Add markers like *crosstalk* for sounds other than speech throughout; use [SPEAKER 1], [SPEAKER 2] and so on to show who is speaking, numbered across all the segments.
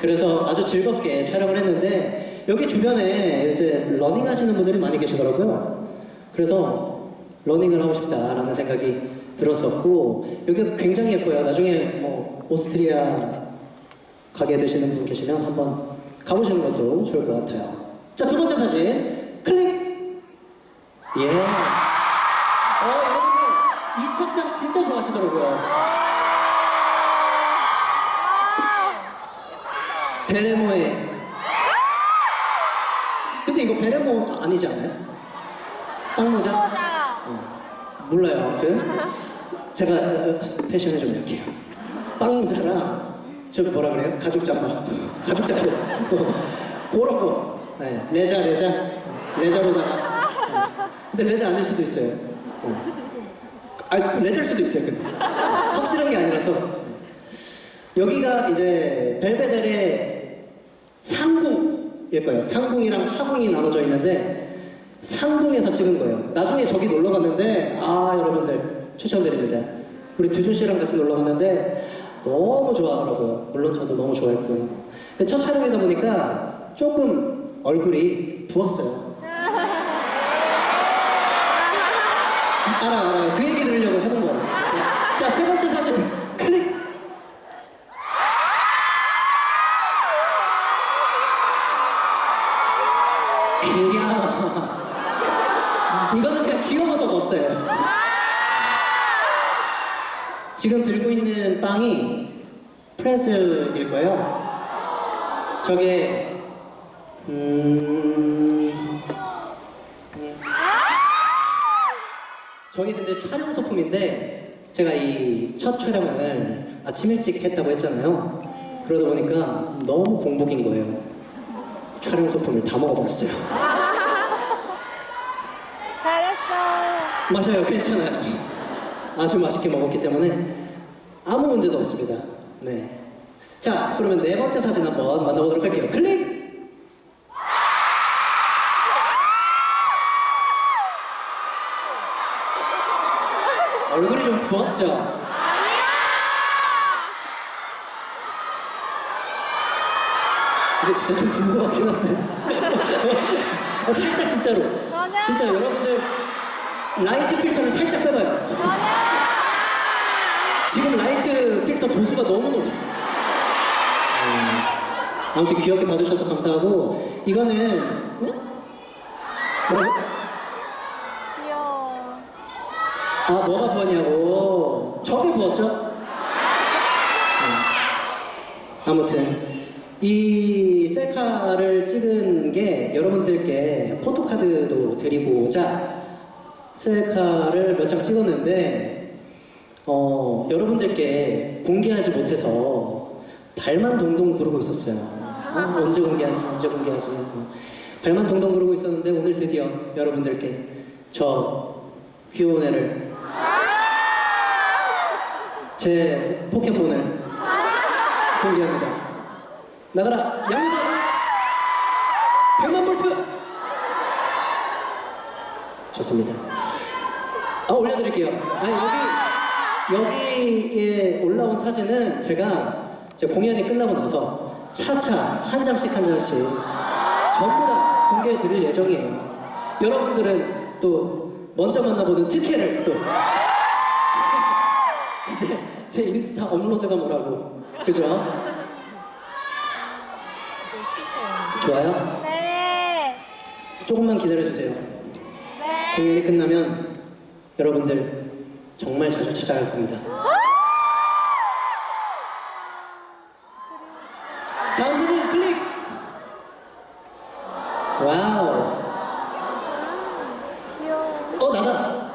[SPEAKER 1] 그래서 아주 즐겁게 촬영을 했는데 여기 주변에 이제 러닝 하시는 분들이 많이 계시더라고요. 그래서 러닝을 하고 싶다라는 생각이 들었었고 여기가 굉장히 예뻐요. 나중에 뭐 오스트리아 가게 되시는 분 계시면 한번 가보시는 것도 좋을 것 같아요. 자, 두 번째 사진. 클릭! 예. 어, 여러분들, 이 착장 진짜 좋아하시더라고요. 베레모의. 근데 이거 베레모 아니지 않아요? 빵모자? 어, 몰라요, 아무튼. 제가 어, 패션에 좀 약해요. 빵모자랑, 저 뭐라 그래요? 가죽 잠바. 가죽 자켓. 그런 거. 네, 레자, 레자. 레자로다가. 어. 근데 레자 아닐 수도 있어요. 어. 아, 레자일 수도 있어요, 근데. 확실한 게 아니라서. 여기가 이제 벨베델의 상궁일 거예요. 상궁이랑 하궁이 나눠져 있는데 상궁에서 찍은 거예요. 나중에 저기 놀러 갔는데 아 여러분들 추천드립니다. 우리 두준 씨랑 같이 놀러 갔는데 너무 좋아하더라고요. 물론 저도 너무 좋아했고요. 첫 촬영이다 보니까 조금 얼굴이 부었어요. 알아 알아요. 그 얘기 들으려고 해본 거예요. 자세 번째 사진 넣었어요. 지금 들고 있는 빵이 프레즐일 거예요. 저게 음 저게 근데 촬영 소품인데 제가 이 첫 촬영을 아침 일찍 했다고 했잖아요. 그러다 보니까 너무 공복인 거예요. 촬영 소품을 다 먹어버렸어요.
[SPEAKER 2] 잘했어요.
[SPEAKER 1] 맞아요, 괜찮아요. 아주 맛있게 먹었기 때문에 아무 문제도 없습니다. 네. 자, 그러면 네 번째 사진 한번 만나보도록 할게요. 클릭! 얼굴이 좀 부었죠? 근데 진짜 좀 부은 것 같긴 한데. 아, *laughs* 살짝 진짜로. 진짜 여러분들 라이트 필터를 살짝 빼봐요. 지금 라이트 필터 도수가 너무 높아. 음, 아무튼 귀엽게 봐주셔서 감사하고 이거는 네? 뭐라고?
[SPEAKER 2] 귀여워.
[SPEAKER 1] 아 뭐가 부었냐고 저게 부었죠? 네. 아무튼 이 셀카를 찍은 게 여러분들께 포토카드도 드리고자 셀카를 몇 장 찍었는데 어, 여러분들께 공개하지 못해서 발만 동동 구르고 있었어요. 어, 언제 공개하지? 언제 공개하지? 어, 발만 동동 구르고 있었는데 오늘 드디어 여러분들께 저 귀여운 애를 제 포켓몬을 공개합니다. 나가라 양산 100만 볼트 좋습니다. 아 올려드릴게요. 아니 여기 여기에 올라온 사진은 제가 제 공연이 끝나고 나서 차차 한 장씩 한 장씩 전부 다 공개해 드릴 예정이에요. 여러분들은 또 먼저 만나보는 특혜를 또 근데 *laughs* 제 인스타 업로드가 뭐라고 그죠? 좋아요?
[SPEAKER 2] 네.
[SPEAKER 1] 조금만 기다려주세요.
[SPEAKER 2] 네.
[SPEAKER 1] 공연이 끝나면 여러분들 정말 자주 찾아갈 겁니다. 다음 사진 클릭! 와우!
[SPEAKER 2] 귀여워.
[SPEAKER 1] 어, 나다!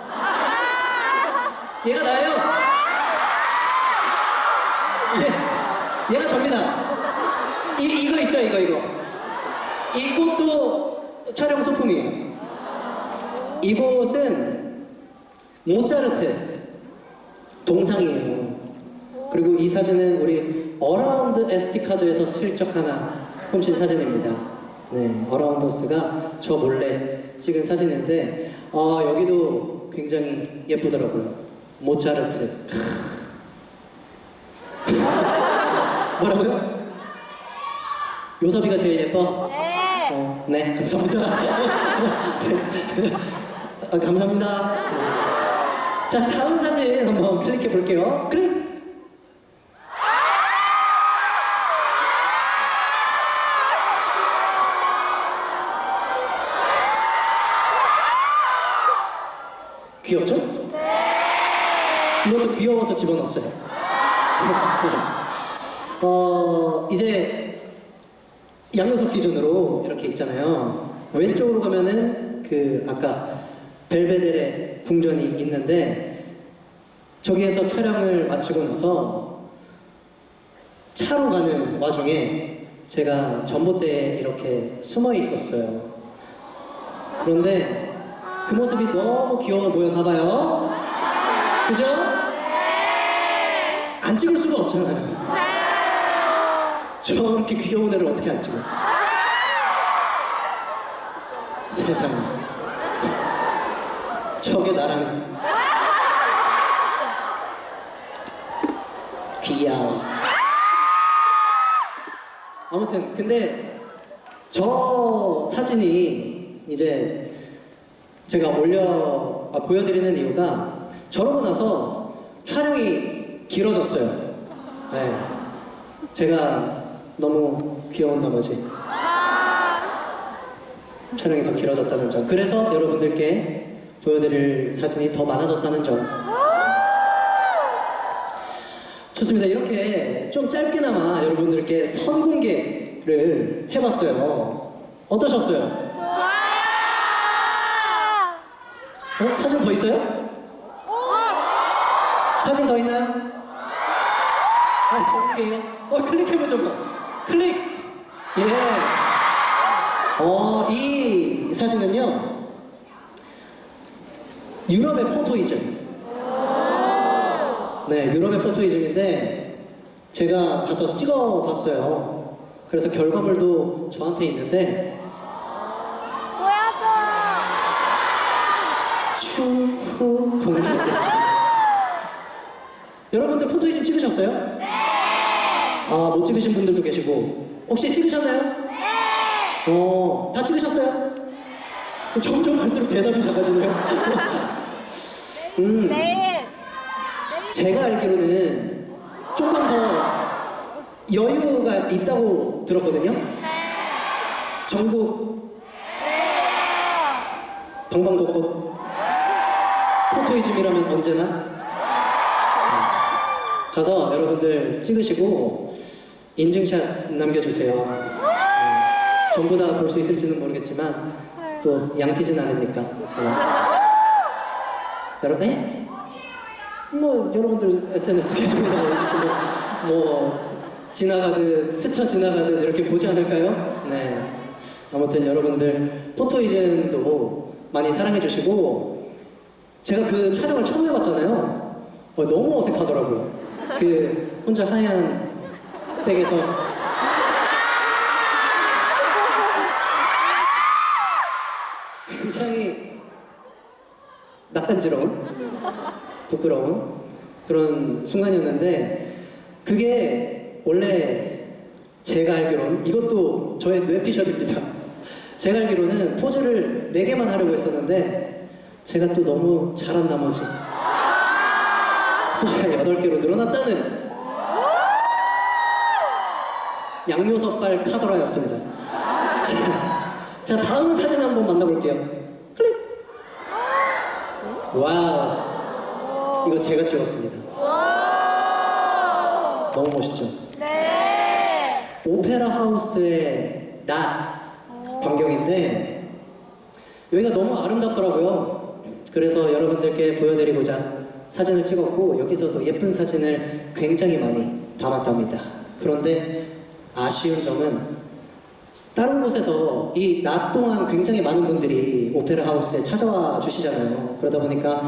[SPEAKER 1] 얘가 나예요! 얘, 얘가 접니다. 이, 이거 있죠, 이거, 이거. 이것도 촬영 소품이에요. 이곳은 모차르트 동상이에요. 그리고 이 사진은 우리 어라운드 SD 카드에서 슬쩍 하나 훔친 사진입니다. 네, 어라운더스가 저 몰래 찍은 사진인데 어, 여기도 굉장히 예쁘더라고요. 모차르트. *laughs* 뭐라고요? 요섭이가 제일 예뻐?
[SPEAKER 2] 네.
[SPEAKER 1] 어, 네, 감사합니다. *laughs* 네. 아, 감사합니다. 자, 다음 사진 한번 클릭해 볼게요. 클릭! 귀엽죠? 네. 이것도 귀여워서 집어넣었어요. *laughs* 어, 이제 양요섭 기준으로 이렇게 있잖아요. 왼쪽으로 가면은 그 아까 벨베델의 궁전이 있는데 저기에서 촬영을 마치고 나서 차로 가는 와중에 제가 전봇대에 이렇게 숨어 있었어요. 그런데 그 모습이 너무 귀여워 보였나 봐요. 그죠? 안 찍을 수가 없잖아요. 저렇게 귀여운 애를 어떻게 안 찍어? 세상에. 저게 나랑 귀여워. 아무튼 근데 저 사진이 이제 제가 올려 아, 보여드리는 이유가 저러고 나서 촬영이 길어졌어요. 네. 제가 너무 귀여운 나머지 촬영이 더 길어졌다는 점. 그래서 여러분들께 보여드릴 사진이 더 많아졌다는 점. 좋습니다. 이렇게 좀 짧게나마 여러분들께 선공개를 해봤어요. 어떠셨어요?
[SPEAKER 2] 좋아요.
[SPEAKER 1] 어? 사진 더 있어요? 사진 더 있나요? 아, 더 올게요. 어, 클릭해보죠, 뭐. 클릭! 예. 어, 이 사진은요, 유럽의 포토이즘. 네, 유럽의 포토이즘인데, 제가 가서 찍어봤어요. 그래서 결과물도 저한테 있는데. 추후 공개하겠습니다. 여러분들 포토이즘 찍으셨어요? 네. 아, 못 찍으신 분들도 계시고. 혹시 찍으셨나요? 네. 어, 다 찍으셨어요? 점점 갈수록 대답이 작아지네요. 음,
[SPEAKER 2] 내일.
[SPEAKER 1] 제가 알기로는 조금 더 여유가 있다고 들었거든요.
[SPEAKER 2] 네.
[SPEAKER 1] 전국 방방곡곡 포토이즘이라면 언제나 네. 가서 여러분들 찍으시고 인증샷 남겨주세요. 네. 전부 다 볼 수 있을지는 모르겠지만 또 양티즌 아닙니까? 제가 여러분, 네? 뭐 여러분들 SNS 계정에다가 올리시면 뭐 지나가듯 스쳐 지나가듯 이렇게 보지 않을까요? 네. 아무튼 여러분들 포토이즘도 많이 사랑해 주시고 제가 그 촬영을 처음 해봤잖아요. 어, 너무 어색하더라고요. 그 혼자 하얀 백에서 굉장히 낯간지러운 부끄러운 그런 순간이었는데 그게 원래 제가 알기로는 이것도 저의 뇌피셜입니다. 제가 알기로는 포즈를 4개만 하려고 했었는데 제가 또 너무 잘한 나머지 포즈가 8개로 늘어났다는 양요섭발 카더라였습니다. *laughs* 자 다음 사진 한번 만나볼게요. 와우. 이거 제가 찍었습니다. 너무 멋있죠?
[SPEAKER 2] 네.
[SPEAKER 1] 오페라 하우스의 낮 광경인데 여기가 너무 아름답더라고요. 그래서 여러분들께 보여드리고자 사진을 찍었고 여기서도 예쁜 사진을 굉장히 많이 담았답니다. 그런데 아쉬운 점은 다른 곳에서 이 낮 동안 굉장히 많은 분들이 오페라 하우스에 찾아와 주시잖아요. 그러다 보니까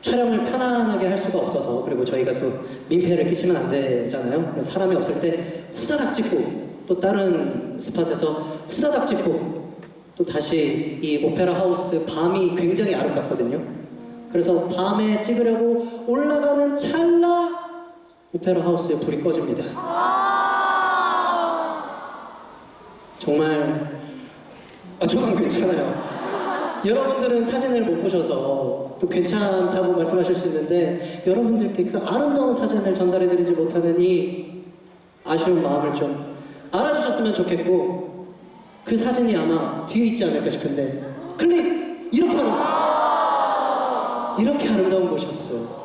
[SPEAKER 1] 촬영을 편안하게 할 수가 없어서 그리고 저희가 또 민폐를 끼치면 안 되잖아요. 사람이 없을 때 후다닥 찍고 또 다른 스팟에서 후다닥 찍고 또 다시 이 오페라 하우스 밤이 굉장히 아름답거든요. 그래서 밤에 찍으려고 올라가는 찰나 오페라 하우스에 불이 꺼집니다. 정말 아 저는 괜찮아요. 여러분들은 사진을 못 보셔서 또 괜찮다고 말씀하실 수 있는데 여러분들께 그 아름다운 사진을 전달해드리지 못하는 이 아쉬운 마음을 좀 알아주셨으면 좋겠고 그 사진이 아마 뒤에 있지 않을까 싶은데 클릭 이렇게 하는 거 이렇게 아름다운 곳이었어요.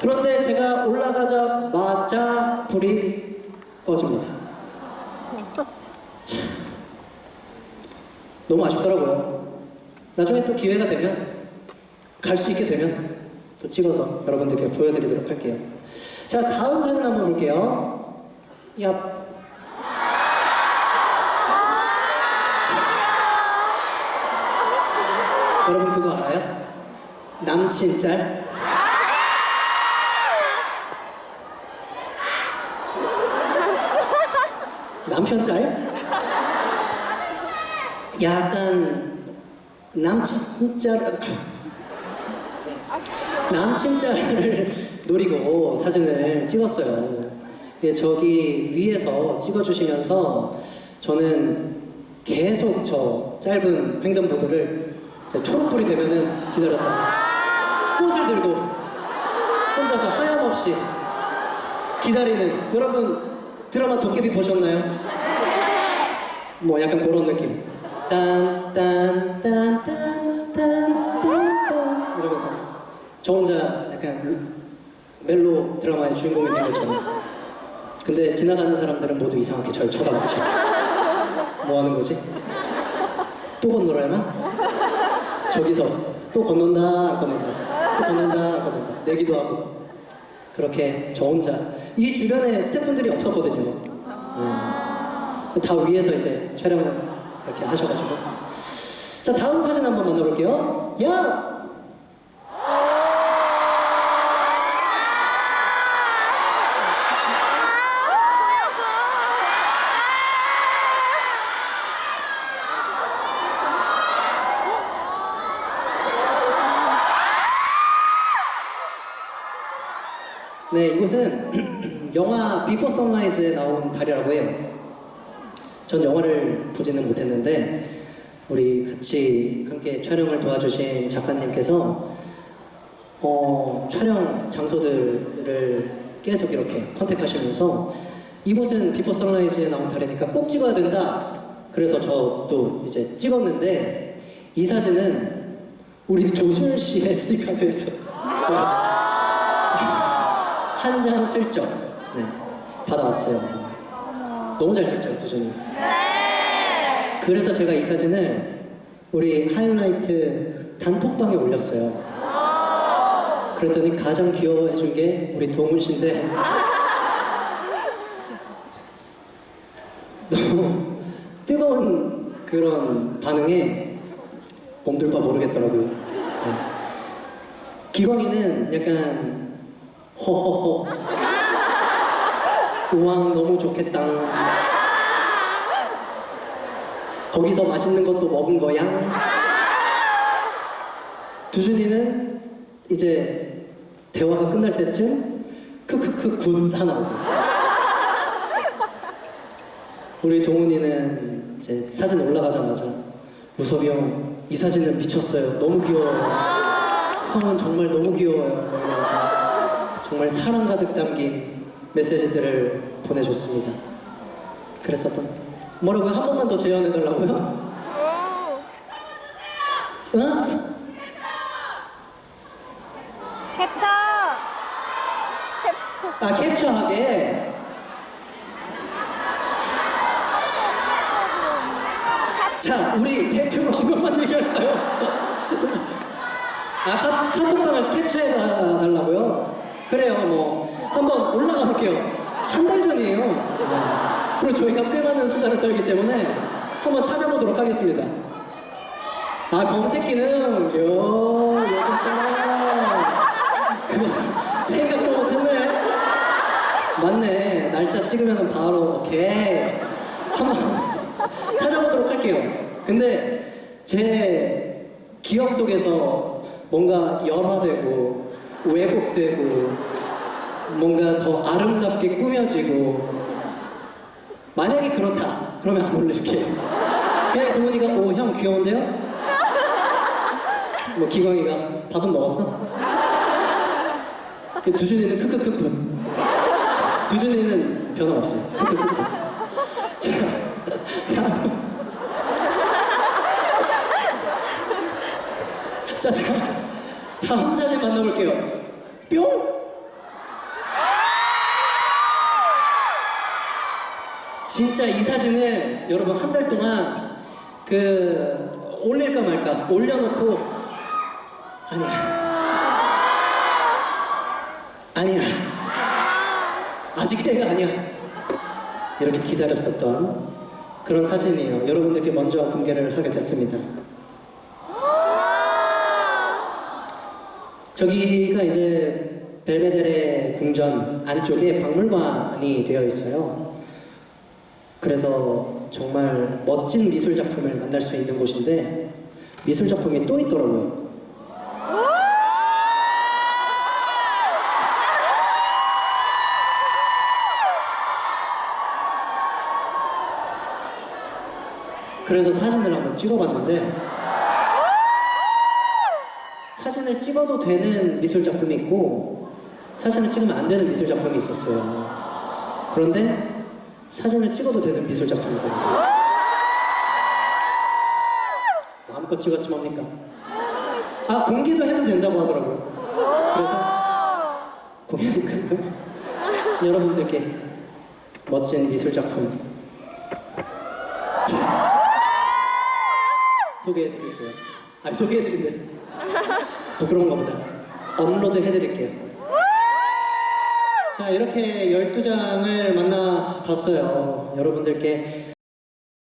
[SPEAKER 1] 그런데 제가 올라가자마자 불이 꺼집니다. 참, 너무 아쉽더라고요. 나중에 또 기회가 되면 갈 수 있게 되면 또 찍어서 여러분들께 보여드리도록 할게요. 자 다음 사진 한번 볼게요. 야. 여러분 그거 알아요? 남친 짤? 남편 짤? 약간 남친 짤 남친 짤을 노리고 사진을 찍었어요. 예, 저기 위에서 찍어주시면서 저는 계속 저 짧은 횡단보도를 초록불이 되면은 기다렸다. 꽃을 들고 혼자서 하염없이 기다리는 여러분 드라마 도깨비 보셨나요? 뭐 약간 그런 느낌. 딴딴딴딴딴딴 이러면서 저 혼자 약간 멜로 드라마의 주인공이 된 것처럼. 근데 지나가는 사람들은 모두 이상하게 저를 쳐다보죠. 뭐 하는 거지? 또 건너려나? 저기서 또 건넌다 건넌다 또 건넌다 건넌다 내기도 하고 그렇게 저 혼자 이 주변에 스태프분들이 없었거든요. 음. 다 위에서 이제 촬영을 이렇게 하셔가지고 자 다음 사진 한번 만나볼게요. 야 네, 이곳은 *clears throat* 영화 비포 선라이즈에 나온 달이라고 해요. 전 영화를 보지는 못했는데 우리 같이 함께 촬영을 도와주신 작가님께서 어, 촬영 장소들을 계속 이렇게 컨택하시면서 이곳은 비포 선라이즈에 나온 달이니까 꼭 찍어야 된다. 그래서 저도 이제 찍었는데 이 사진은 우리 조준 씨 SD 카드에서 한 장 슬쩍 네, 받아왔어요. 너무 잘 찍죠, 두준이. 그래서 제가 이 사진을 우리 하이라이트 단톡방에 올렸어요. 그랬더니 가장 귀여워해 준 게 우리 동훈 씨인데 *laughs* 너무 뜨거운 그런 반응에 몸둘 바 모르겠더라고요. 네. 기광이는 약간 호호호 우왕 너무 좋겠다 거기서 맛있는 것도 먹은 거야? 두준이는 이제 대화가 끝날 때쯤 크크크 굿 하나. 우리 동훈이는 이제 사진 올라가자마자 무섭이 형 이 사진은 미쳤어요. 너무 귀여워요. 형은 정말 너무 귀여워요. 이러면서 정말 사랑 가득 담긴 메시지들을 보내줬습니다. 그랬었던 뭐라고요? 한 번만 더 재현해 달라고요? 응?
[SPEAKER 2] 캡처. 캡처.
[SPEAKER 1] 아 캡처하게 자 우리 대표로 한 번만 얘기할까요? 아 카, 카톡방을 캡처해 달라고요? 그래요 뭐 한번 올라가 볼게요 한 달 전이에요 그리고 저희가 꽤 많은 수다를 떨기 때문에 한번 찾아보도록 하겠습니다. 아 검색기는 요 요즘 그거 생각도 못했네. 맞네. 날짜 찍으면 바로 오케이. 한번 찾아보도록 할게요. 근데 제 기억 속에서 뭔가 열화되고 왜곡되고 뭔가 더 아름답게 꾸며지고 만약에 그렇다 그러면 안 올릴게요. 그냥 동훈이가 오 형 귀여운데요? 뭐 기광이가 밥은 먹었어? 그 두준이는 크크크크. 두준이는 변화 없어요. 크크크크. 자, 다음. 자, 다음, 다음 사진 만나볼게요. 뿅! 진짜 이 사진을 여러분 한 달 동안 그 올릴까 말까 올려놓고 아니야. 아니야. 아직 때가 아니야. 이렇게 기다렸었던 그런 사진이에요. 여러분들께 먼저 공개를 하게 됐습니다. 저기가 이제 벨베데레 궁전 안쪽에 박물관이 되어 있어요 그래서 정말 멋진 미술 작품을 만날 수 있는 곳인데 미술 작품이 또 있더라고요. 그래서 사진을 한번 찍어봤는데 사진을 찍어도 되는 미술 작품이 있고 사진을 찍으면 안 되는 미술 작품이 있었어요. 그런데 사진을 찍어도 되는 미술 작품이더라고요. 마음껏 찍었지 뭡니까? 아 공개도 해도 된다고 하더라고요. 그래서 공개는 끝나고 *laughs* 여러분들께 멋진 미술 작품 소개해드릴게요. 아니 소개해드릴게요. 부끄러운가 보다. 업로드 해드릴게요. 자, 이렇게 12장을 만나봤어요. 여러분들께